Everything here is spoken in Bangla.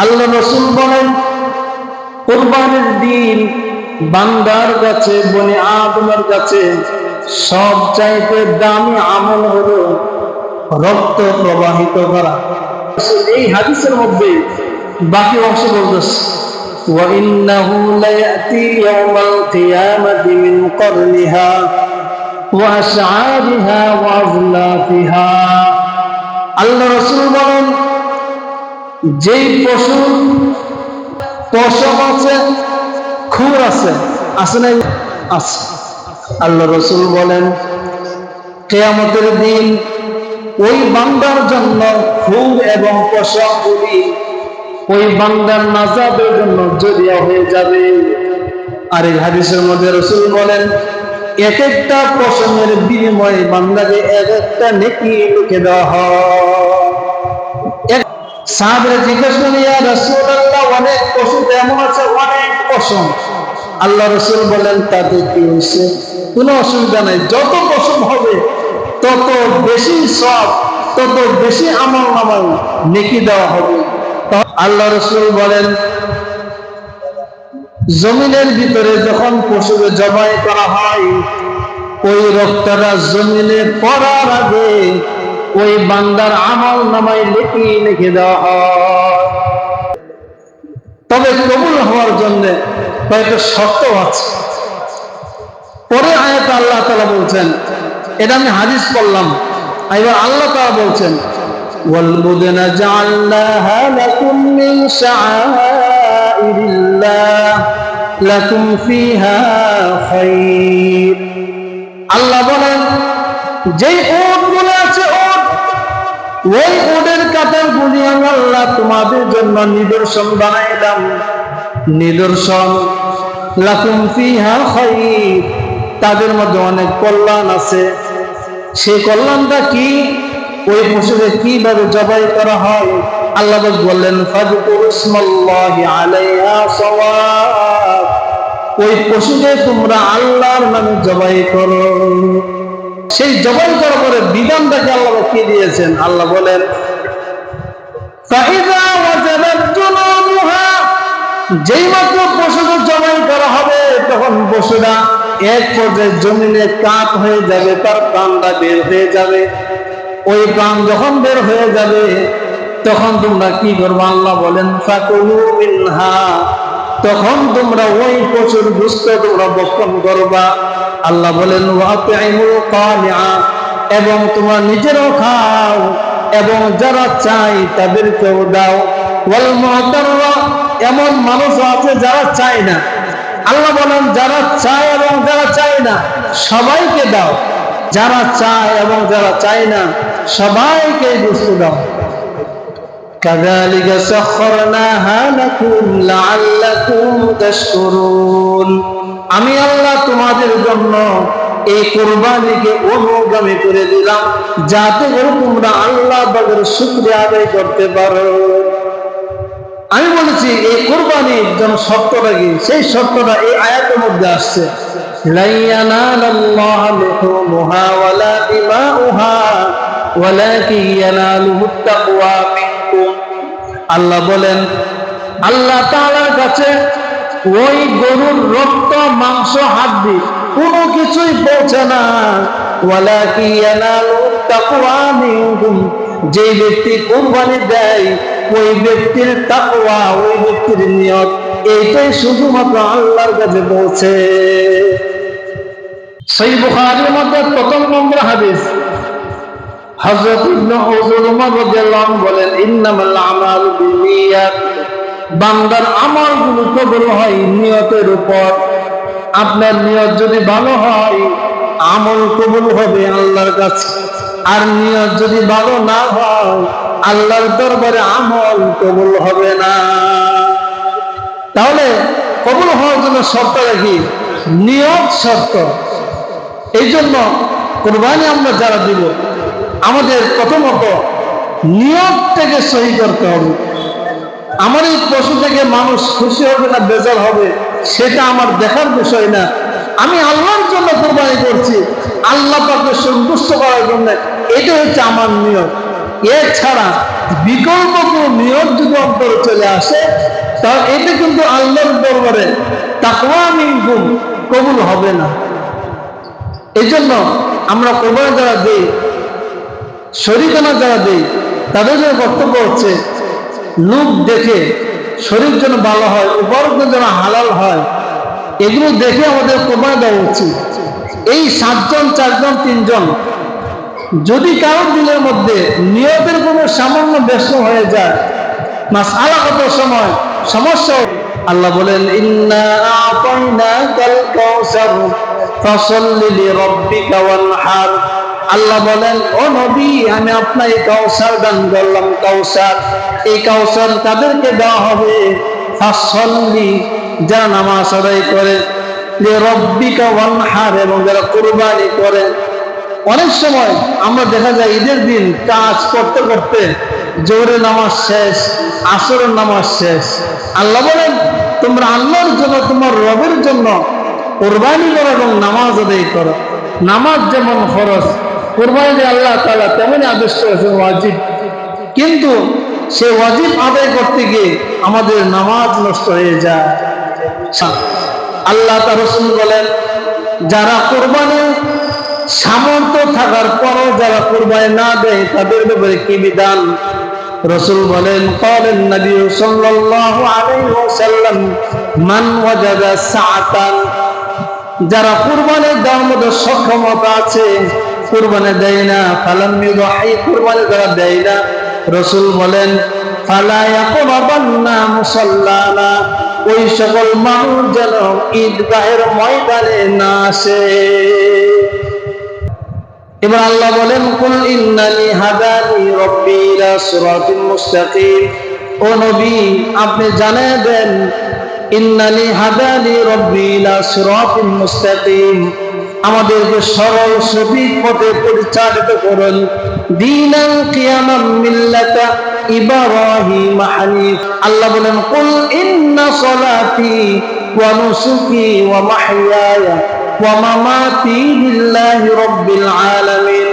আল্লাহ রসুল বলেন কোরবানির দিন বান্দার কাছে বনে আদমের কাছে সব চাইতে দামি আমল হলো রক্ত প্রবাহিত করা এই হাদিসের মধ্যে বাকি অংশ বলতেছে وإنه ليأتي يوم القيامة من قرنها وأشعارها وأظلافها আল্লাহ রসুল বলেন যেই পশু, পশম আছে, খুর আছে আছে না আছে। আল্লাহ রসুল বলেন, কেয়ামতের দিন ওই বান্দার জন্য খুর এবং পশমগুলি ওই বান্দার নাজাবের জন্য জরিয়া হয়ে যাবে। আর এই হাদিসের মধ্যে রসুল বলেন, এক একটা পশমের বিনিময়ে বান্দাকে এক একটা নেকি লিখে দেওয়া হয়। সাহাবরা জিজ্ঞেস করেন ইয়া রাসূলুল্লাহ, অনেক পশু এমন আছে, অনেক পশম আল্লাহ রসুল বলেন তাতে কি হয়েছে কোনো অসুবিধা নাই, যত পশম হবে, তত বেশি সব, তত বেশি আমল নামায় নেকি দেওয়া হবে। আল্লাহ রসুল বলেন, জমিনের ভিতরে যখন পশুকে জবাই করা হয়, ওই রক্তটা জমিনে পড়ার আগে ওই বান্দার আমল নামায় লিখি লিখে দেওয়া হয় তবে কবুল হওয়ার জন্য কয়েকটা শর্ত আছে পরে আয়াত আল্লাহ তালা বলছেন এটা আমি হাদিস করলাম এবার আল্লাহ তালা বলছেন والبدن جعلناها لكم من شعائر الله لكم فيها خير আল্লাহ বলেন যেই ওট গুলো আছে ওট ওই ওটের কাটার গুলি আমি আল্লাহ তোমাদের জন্য নিদর্শন বানাইলাম। নিদর্শন? লাকুম ফিহা খাইর। তাদের মধ্যে অনেক কল্যাণ আছে। সেই কল্যাণটা কি? ওই পশুকে কীভাবে জবাই করা হয়? আল্লাহ বললেন ওই পশুকে তোমরা আল্লাহর নামে জবাই করো। সেই জবান করার পরে বিধানটাকে আল্লাহ কি দিয়েছেন। আল্লাহ বলেন যেই মাত্র জবাই করা হবে, তখন পশুরা এক পর্যায়ে জমিনে হয়ে যাবে, তার প্রাণটা বের হয়ে যাবে। ওই প্রাণ যখন বের হয়ে যাবে, তখন তোমরা কি করব? আল্লাহ বলেন তখন তোমরা ওই প্রচুর গুস্ত তোমরা বক্ষণ করবা। আল্লাহ বলেন ওয়াতিমুল কানিআ এবং তোমরা নিজেরও খাও এবং যারা চাই তাদেরকেও দাও ওয়াল মুহতাররা এমন মানুষ আছে যারা চায় না আল্লাহ বলেন যারা চায় এবং যারা চায় না সবাইকে দাও যারা চায় এবং যারা চায় না সবাইকে বস্তু দাও كذلك سخرناها لكم لعلكم تشكرون আমি আল্লাহ তোমাদের জন্য এই কোরবানিকে অনুগামী করে দিলাম, যাতে করে তোমরা আল্লাহ তাদের শুক্রিয়া আদায় করতে পারো। আমি বলেছি, এই কোরবানির যেন শর্তটা কি? সেই শর্তটা এই আয়াতের মধ্যে আসছে। আল্লাহ বলেন, আল্লাহ তালার কাছে ওই গরুর রক্ত, মাংস হাড্ডি কোনো কিছুই পৌঁছে না। যে ব্যক্তি কোরবানি দেয়, ওই ব্যক্তির তাকওয়া, ওই ব্যক্তির নিয়ত, এইটাই শুধুমাত্র আল্লাহর কাছে পৌঁছে। সেই বুখারীর মধ্যে প্রথম নম্বর হাদিস। হযরত ইবনে হুজুর উমর রাদিয়াল্লাহু বলেন, ইন্নামাল আমালু বিনিয়াত। বান্দার আমলগুলো কবুল হয় নিয়তের উপর। আপনার নিয়ত যদি ভালো হয়, আমল কবুল হবে আল্লাহর কাছে। আর নিয়ত যদি ভালো না হয়, আল্লাহর দরবারে আমল কবুল হবে না। তাহলে কবুল হওয়ার জন্য শর্ত রাখি নিয়ত শর্ত। এই জন্য কোরবানি আমরা যারা দিব, আমাদের প্রথমত নিয়ত থেকে সহি করতে হবে। আমার এই পশু থেকে মানুষ খুশি হবে না বেজার হবে, সেটা আমার দেখার বিষয় না। আমি আল্লাহর জন্য কোরবানি করছি, আল্লাহ পাকে সন্তুষ্ট করার জন্য। এটা হচ্ছে আমার নিয়ত। এছাড়া বিকল্প কোনো নিয়ম যদি অন্তরে চলে আসে তাহলে এটা কিন্তু আল্লাহর দরবারে তাকওয়া মিনকুম কবুল হবে না। এই জন্য আমরা কোরবানি যারা দিই শরীরানা যারা দিই, তাদের জন্য কর্তব্য হচ্ছে লোক দেখে শরীর যেন ভালো হয়, উপার্জন যেন হালাল হয়, এগুলো দেখে আমাদের কোরবানি দেওয়া উচিত। এই সাতজন, চারজন, তিনজন, যদি কারোর দিনের মধ্যে নিয়তের কোনো সামান্য ব্যস্ত হয়ে যায় মাস আলাগত সময়, সমস্যা আল্লাহ বলেন, ইন্না আল্লাহ বলেন, ও নবী, আমি আপনাকে কাউসার দান করলাম, কাউসার। এই কাউসার তাদেরকে দেওয়া হবে? ফাসাল্লি যারা নামাজ আদায় করে। যে রব্বিকা ওয়ানহার, এবং যারা কুরবানি করে। অনেক সময় আমরা দেখা যায়, ঈদের দিন কাজ করতে করতে জোরে নামাজ শেষ, আসরের নামাজ শেষ। আল্লাহ বলেন, তোমরা আল্লাহর জন্য, তোমার রবের জন্য কোরবানি করো এবং নামাজ আদায় করো। নামাজ যেমন ফরজ কোরবানি আল্লাহ তালা তেমনই আদেশ করেছেন ওয়াজিব। কিন্তু সে ওয়াজিব আদায় করতে গিয়ে আমাদের নামাজ নষ্ট হয়ে যায়। আল্লাহ তার রসুল বলেন, যারা কোরবানি সামর্থ্য থাকার পরও যারা কোরবানি না দেয়, তাদের ব্যাপারে কি বিধান? রসুল বলেন কলেন নবী সাল্লাল্লাহু আলাইহি ওয়াসাল্লাম, মান ওয়াজাদা সাআতান, যারা কুরবানি দেওয়ার মতো সক্ষমতা আছে কুরবানি দেয় না, ফালাম ইউদাহি কুরবানি যারা দেয় না। রসুল বলেন, ফালা ইয়াকরাবান্না মুসাল্লানা ওই সকল মানুষ যেন ঈদগাহের ময়দানে না আসে। এবার আল্লাহ বলেন, কুল ইন্নানি হাদানি রব্বি ইলা সিরাতিন মুস্তাকিম ও নবী, আপনি জানিয়ে দেন ইন্নানি হাদানি রব্বি ইলা সিরাতিন মুস্তাকিম আমাদেরকে সরল সঠিক পথে পরিচালিত করুন। দিনাল কিয়ামাম মিল্লাতা ইব্রাহিম হানিফ। আল্লাহ বলেন, কুল ইন্না সলাতি ওয়া নুসুকি ওয়া মাহইয়ায়া ওয়া মামাতি লিল্লাহি রাব্বিল আলামিন।